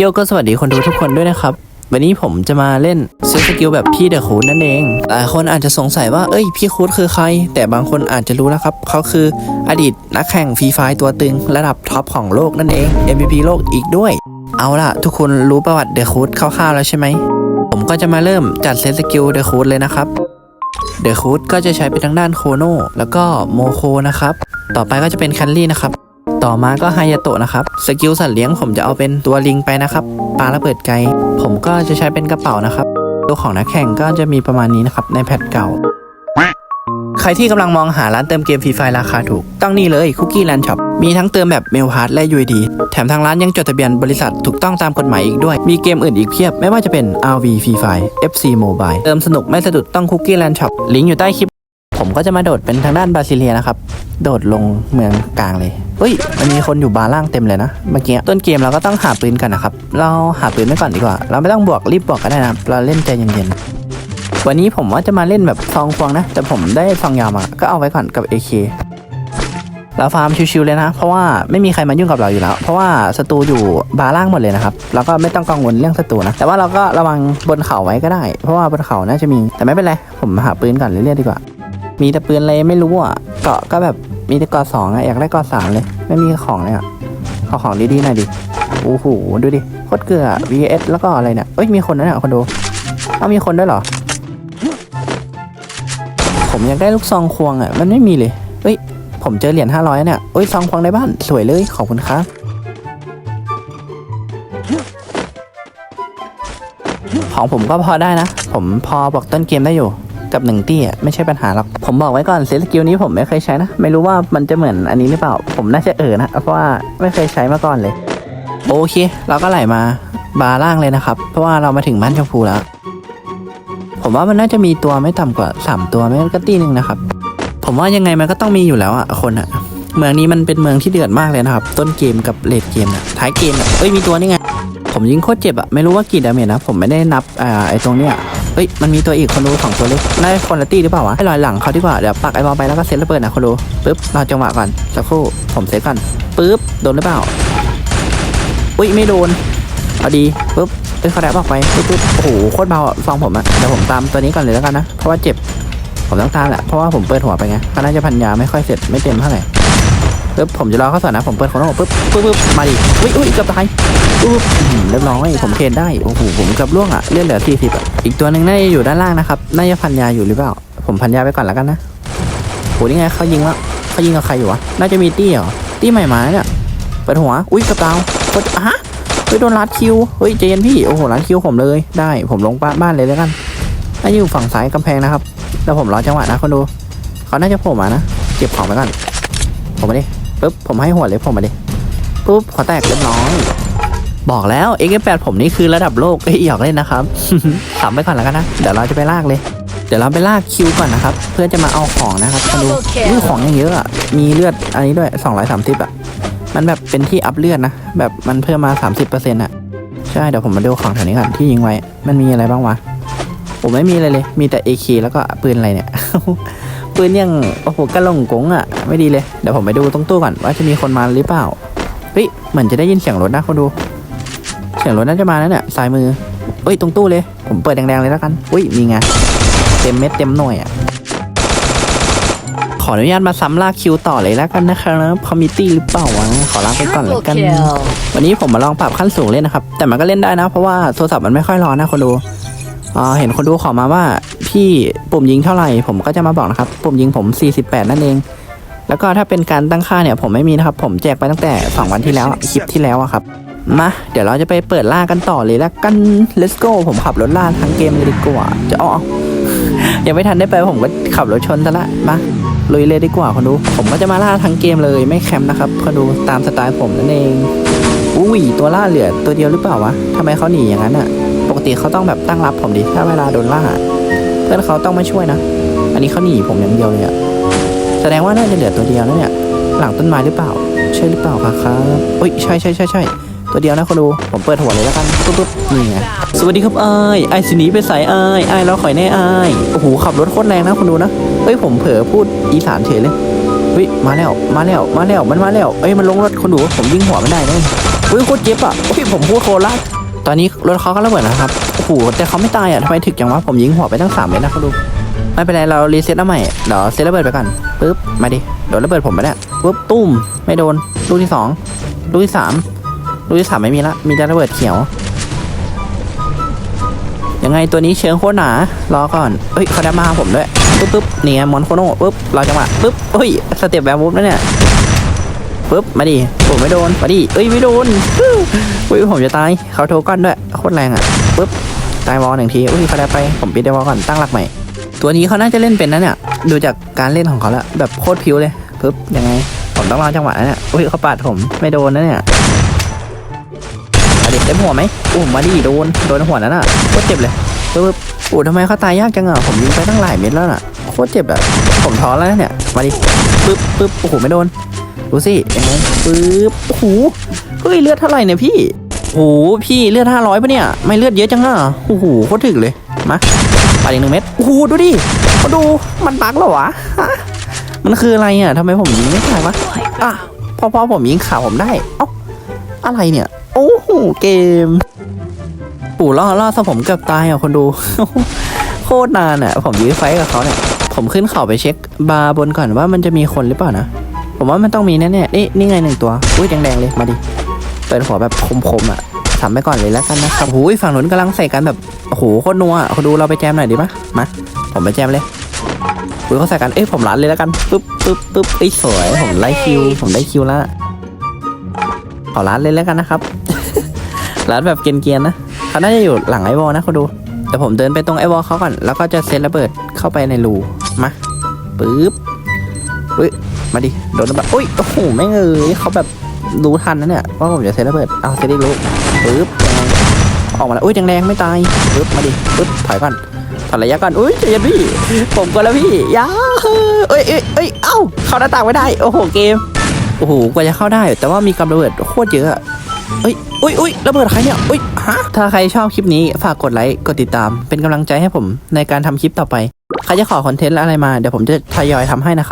โยก็สวัสดีคนดูทุกคนด้วยนะครับ วันนี้ผมจะมาเล่นเซตสกิลแบบพี่เดอะคูดนั่นเอง หลายคนอาจจะสงสัยว่า เอ้ย พี่คูดคือใคร แต่บางคนอาจจะรู้นะครับ เขาคืออดีตนักแข่งฟรีไฟตัวตึง ระดับท็อปของโลกนั่นเอง MVP โลกอีกด้วย เอาล่ะ ทุกคนรู้ประวัติเดอะคูดคร่าวๆแล้วใช่ไหม ผมก็จะมาเริ่มจัดเซตสกิลเดอะคูดเลยนะครับ เดอะคูดก็จะใช้เป็นทั้งด้านโคโนแล้วก็โมโคนะครับ ต่อไปก็จะเป็นคันลี่นะครับ ต่อมาก็ฮายาโตะนะครับ สกิลสัตว์เลี้ยงผมจะเอาเป็นตัวลิงไปนะครับ ปลาระเบิดไกล ผมก็จะใช้เป็นกระเป๋านะครับ ตัวของนักแข่งก็จะมีประมาณนี้นะครับ ในแพทเก่า ใครที่กำลังมองหาร้านเติมเกมฟรีไฟราคาถูก ต้องนี่เลยคุกกี้แลนด์ช็อป มีทั้งเติมแบบเมลพาร์และ UID แถมทางร้านยังจดทะเบียนบริษัทถูกต้องตามกฎหมายอีกด้วย มีเกมอื่นอีกเพียบ ไม่ว่าจะเป็น RV Free Fire FC Mobile เติมสนุกไม่สะดุดต้องคุกกี้แลนด์ช็อป ลิงก์อยู่ใต้คลิป ผมก็จะมาโดดเป็นทางด้านบราซิเลียนะครับ โดดลงเมืองกลางเลยเฮ้ย มันมีคนอยู่บาร์ล่างเต็มเลยนะ เมื่อกี้ต้นเกมเราก็ต้องหาปืนกันนะครับ เราหาปืนไว้ก่อนดีกว่า เราไม่ต้องบวกรีบบวกก็ได้นะครับเราเล่นใจเย็นๆ วันนี้ผมว่าจะมาเล่นแบบซองควงนะ แต่ผมได้ซองยาวมา ก็เอาไว้ก่อนกับ AK เราฟาร์มชิวๆเลยนะ เพราะว่าไม่มีใครมายุ่งกับเราอยู่แล้ว เพราะว่าศัตรูอยู่บาร์ล่างหมดเลยนะครับ เราก็ไม่ต้องกังวลเรื่องศัตรูนะ แต่ว่าเราก็ระวังบนเขาไว้ก็ได้ เพราะว่าบนเขาน่าจะมี แต่ไม่เป็นไร ผมหาปืนก่อนเรื่อยๆดีกว่า มีแต่ปืนอะไรไม่รู้อะ เกาะก็แบบมีแต่เกาะสองอะอยากได้เกาะสามเลย ไม่มีของเลยอะขอของดีๆหน่อยดิ โอ้โห ดูดิ โคตรเกลือ VS แล้วก็อะไรเนี่ยเอ้ย มีคนนะเนี่ยคนดู เอามีคนด้วยเหรอ ผมอยากได้ลูกซองควงอะ มันไม่มีเลยเฮ้ย ผมเจอเหรียญห้าร้อยเนี่ยเอ้ย ซองควงในบ้าน สวยเลย ขอบคุณครับ ของผมก็พอได้นะ ผมพอบอกต้นเกมได้อยู่ กับหนึ่งตี้อะไม่ใช่ปัญหาหรอก ผมบอกไว้ก่อนเซตสกิลนี้ผมไม่เคยใช้นะ ไม่รู้ว่ามันจะเหมือนอันนี้หรือเปล่า ผมน่าจะเออนะ เพราะว่าไม่เคยใช้มาก่อนเลย โอเค เราก็ไหลมาบาร์ล่างเลยนะครับ เพราะว่าเรามาถึงบ้านชมพูแล้ว ผมว่ามันน่าจะมีตัวไม่ต่ำกว่า 3 ตัวไม่ก็ตีหนึ่งนะครับ ผมว่ายังไงมันก็ต้องมีอยู่แล้วอะคนอะเมืองนี้มันเป็นเมืองที่เดือดมากเลยนะครับ ต้นเกมกับเลดเกมอะท้ายเกมอะเอ้ยมีตัวนี่ไง ผมยิงโคตรเจ็บอะไม่รู้ว่ากี่ดาเมจนะผมไม่ได้นับอ่าไอ้ตรงเนี้ย เฮ้ยมันมีตัวอีกคนดูสองตัวเล็กน่าจะคนละตี้หรือเปล่าวะให้ลอยหลังเขาดีกว่าเดี๋ยวปักไอ้บอลไปแล้วก็เซตระเบิดนะคนดูปึ๊บรอจังหวะก่อนสักครู่ผมเซตก่อนปึ๊บโดนหรือเปล่าอุ้ยไม่โดนเอาดีปึ๊บเอ้ยเขาแดบออกไปปึ๊บโอ้โหโคตรเบาฟังผมอะเดี๋ยวผมตามตัวนี้ก่อนเลยแล้วกันนะเพราะว่าเจ็บผมต้องตามแหละเพราะว่าผมเปิดหัวไปไงเขาน่าจะพันยาไม่ค่อยเสร็จไม่เต็มเท่าไหร่ ปึ๊บผมจะรอเขาสอนนะผมเปิดของเราปึ๊บปึ๊บปึ๊บมาดิอุ้ยอุ้ยเกือบตายปุ๊บอื้อหือเรียบร้อยผมเทรนได้โอ้โหผมเกือบล่วงอะเลื่อนเหลือ40อะอีกตัวหนึ่งน่าจะอยู่ด้านล่างนะครับน่าจะพันยาอยู่หรือเปล่า ผมพันยาไปก่อนแล้วกันนะโหนี่ไงเขายิงแล้วเขายิงกับใครอยู่วะน่าจะมีตี้เหรอตี้ใหม่มาเนี่ยเปิดหัวอุ้ยกระเป๋าโคตรอะฮะเฮ้ยโดนลัดคิวเฮ้ยเจนพี่โอ้โหลัดคิวผมเลยได้ผมลงบ้าบ้านเลยแล้วกันน่าจะอยู่ฝั่งซ้ายกำแพงนะครับแล้วผมรอจังหวะนะคนดูเขาน่าจะโผล่มานะเก็บของไปก่อนผมมาดิ ปุ๊บผมให้หัวเลยผมมาดิปุ๊บขอแตกเรียบร้อยบอกแล้ว X8 ผมนี่คือระดับโลกเอ้ยหยอกเล่นนะครับถามไปก่อนแล้วกันนะ เดี๋ยวเราจะไปลากเลย เดี๋ยวเราไปลากคิวก่อนนะครับ เพื่อจะมาเอาของนะครับมาดูนี่ของยังเยอะอะ มีเลือดอันนี้ด้วย 230 อะ มันแบบเป็นที่อัพเลือดนะ แบบมันเพิ่มมา 30%อะ ใช่ เดี๋ยวผมมาดูของแถวนี้ก่อนที่ยิงไว้ มันมีอะไรบ้างวะ ผมไม่มีอะไรเลย มีแต่ AK แล้วก็ปืนอะไรเนี่ย ปืนยังโอ้โหกระลงกงอะ ไม่ดีเลย เดี๋ยวผมไปดูตรงตู้ก่อนว่าจะมีคนมาหรือเปล่า เฮ้ย เหมือนจะได้ยินเสียงรถนะคนดู เสียงรถน่าจะมาแล้วเนี่ยซ้ายมือเอ้ย ตรงตู้เลย ผมเปิดแดงๆเลยแล้วกัน อุ้ย มีไง เต็มเม็ดเต็มหน่วยอะ ขออนุญาตมาซ้ำลากคิวต่อเลยแล้วกันนะครับคอมมิตี้หรือเปล่าวะ ขอลากไปก่อนแล้วกัน วันนี้ผมมาลองปรับขั้นสูงเล่นนะครับ แต่มันก็เล่นได้นะ เพราะว่าโทรศัพท์มันไม่ค่อยร้อนนะคนดูอ่าเห็นคนดูขอมาว่า พี่ปุ่มยิงเท่าไหร่ผมก็จะมาบอกนะครับปุ่มยิงผม 48 นั่นเอง แล้วก็ถ้าเป็นการตั้งค่าเนี่ยผมไม่มีนะครับ ผมแจกไปตั้งแต่ 2 วันที่แล้วคลิปที่แล้วอะครับมาเดี๋ยวเราจะไปเปิดล่ากันต่อเลยแล้วกัน let's go ผมขับรถล่าทั้งเกมเลยดีกว่าจะอ๋อยังไม่ทันได้ไปผมก็ขับรถชนซะละมาลุยเลยดีกว่าคนดู ผมก็จะมาล่าทั้งเกมเลยไม่แคมป์นะครับคนดูตามสไตล์ผมนั่นเองอุ้ยตัวล่าเหลือตัวเดียวหรือเปล่าวะทำไมเขาหนีอย่างนั้นอะปกติเขาต้องแบบตั้งรับผมดิถ้าเวลาโดนล่า เพื่อนเขาต้องมาช่วยนะ อันนี้เขาหนีผมอย่างเดียวเลยอะแสดงว่าน่าจะเหลือตัวเดียวแล้วเนี่ย หลังต้นไม้หรือเปล่า ใช่หรือเปล่าครับครับอุ้ยใช่ใช่ใช่ใช่ตัวเดียวนะคนดู ผมเปิดหัวเลยแล้วกันตุ๊บตุ๊บนี่ไงสวัสดีครับไอ้ไอ้สินีไปใส่ไอ้ายอ้เราข่อยแน่ไอ้โอ้โหขับรถโคตรแรงนะคนดูนะเฮ้ยผมเผลอพูดอีสานเฉยเลยเฮ้ยมาแล้วมาแล้วมาแล้วมันมาแล้วเอ้ยมันลงรถคนดูผมยิงหัวไม่ได้เลยอุ้ยโคตรเจ็บอะอุ้ยผมพูดโคราช ตอนนี้รถเขาก็ระเบิดนะครับโอ้โหแต่เขาไม่ตายอะทำไมถึกอย่างวะผมยิงหัวไปตั้งสามเมตรนะเขาดูไม่เป็นไรเรารีเซ็ตเอาใหม่เดี๋ยวเซ็ตระเบิดไปก่อนปึ๊บมาดิโดนระเบิดผมไปแล้วปึ๊บตุ้มไม่โดนลูกที่สองลูกที่สามลูกที่สามไม่มีละมีแต่ระเบิดเขียวยังไงตัวนี้เชิงโคตรหนารอก่อนเฮ้ยเขาได้มาหาผมด้วยปึ๊บปึ๊บนี่ไงมอนโคโน่ปึ๊บรอจังหวะปึ๊บเฮ้ยสเต็ปแบบวุบแล้วเนี่ยปึ๊บมาดิผมไม่โดนมาดิเอ้ยไม่โดน อุ้ยผมจะตายเขาโทรก้อนด้วยโคตรแรงอะปึ๊บตายวอลหนึ่งทีอุ้ยเขาได้ไปผมปิดได้วอลก่อนตั้งหลักใหม่ ตัวนี้เขาน่าจะเล่นเป็นนะเนี่ยดูจากการเล่นของเขาแล้วแบบโคตรพิ้วเลยปึ๊บยังไง ผมต้องรอจังหวะนะเนี่ยอุ้ยเขาปาดผมไม่โดนนะเนี่ยอเด็กเต็มหัวไหมอู้มาดิโดนโดนหัวนั้นอะโคตรเจ็บเลยปึ๊บโอ้ทำไมเขาตายยากจังอะผมยิงไปตั้งหลายเม็ดแล้วน่ะโคตรเจ็บอะผมท้อแล้วเนี่ยมาดิปึ๊บปึ๊บโอ้โหไม่โดนดูสิยังไงปึ๊บโอ้โห เฮ้ยเลือดเท่าไหร่เนี่ยพี่โอ้โหพี่เลือดห้าร้อยปะเนี่ย ไม่เลือดเยอะจังอะโอ้โหโคตรถึกเลย มาปาอีกหนึ่งเม็ดโอ้โหดูดิเขาดูมันบักเหรอวะมันคืออะไรอะทำไมผมยิงไม่ตายวะอะพอพอผมยิงขาผมได้เอ้าอะไรเนี่ย โอ้โหเกม ปู่ล่อล่อซะผมเกือบตายอะคนดู โคตรนานอะ ผมยื้อไฟกับเขาเนี่ย ผมขึ้นเขาไปเช็ค บาร์บนก่อนว่ามันจะมีคนหรือเปล่านะ ผมว่ามันต้องมีแน่ๆนี่นี่ไงหนึ่งตัว อุ้ยแดงๆเลยมาดิ เปิดหัวแบบคมๆอะทำไปก่อนเลยแล้วกันนะครับหูยฝั่งนู้นกำลังใส่กันแบบโอ้โหโคตรนัวอะเขาดูเราไปแจมหน่อยดีปะมาผมไปแจมเลยอุ้ยเขาใส่กันเอ้ยผมรันเลยแล้วกันปึ๊บปึ๊บปึ๊บเอ้สวยผมไล่คิว ผมได้คิวแล้วขอรันเลยแล้วกันนะครับรันแบบเกรียนๆนะเขาน่าจะอยู่หลังไอวอลนะเขาดู แต่ผมเดินไปตรงไอวอลเขาก่อนแล้วก็จะเซตระเบิดเข้าไปในรูมาปึ๊บอุ้ยมาดิโดนระเบิดอุ้ยโอ้โหแม่งเอ้ยเขาแบบ รู้ทันนะเนี่ยว่าผมจะเซตระเบิดเอาเซตอีกรู้ปึ๊บยังออกมาแล้วอุ้ยแดงๆไม่ตายปึ๊บมาดิปึ๊บถอยก่อนถอยระยะก่อนอุ้ยจเย็นพี่ผมก็แล้วพี่ยาเอ้ยเอ้ยเอ้ยเอ้าเข้าหน้าต่างไม่ได้โอ้โหเกมโอ้โหกว่าจะเข้าได้ แต่ว่ามีกำระเบิดโคตรเยอะอะเอ้ยอุ้ยอุ้ยระเบิดใครเนี่ยอุ้ยฮะถ้าใครชอบคลิปนี้ฝากกดไลค์กดติดตาม เป็นกำลังใจให้ผมในการทำคลิปต่อไป ใครจะขอคอนเทนต์อะไรมาเดี๋ยวผมจะทยอยทำให้นะครับ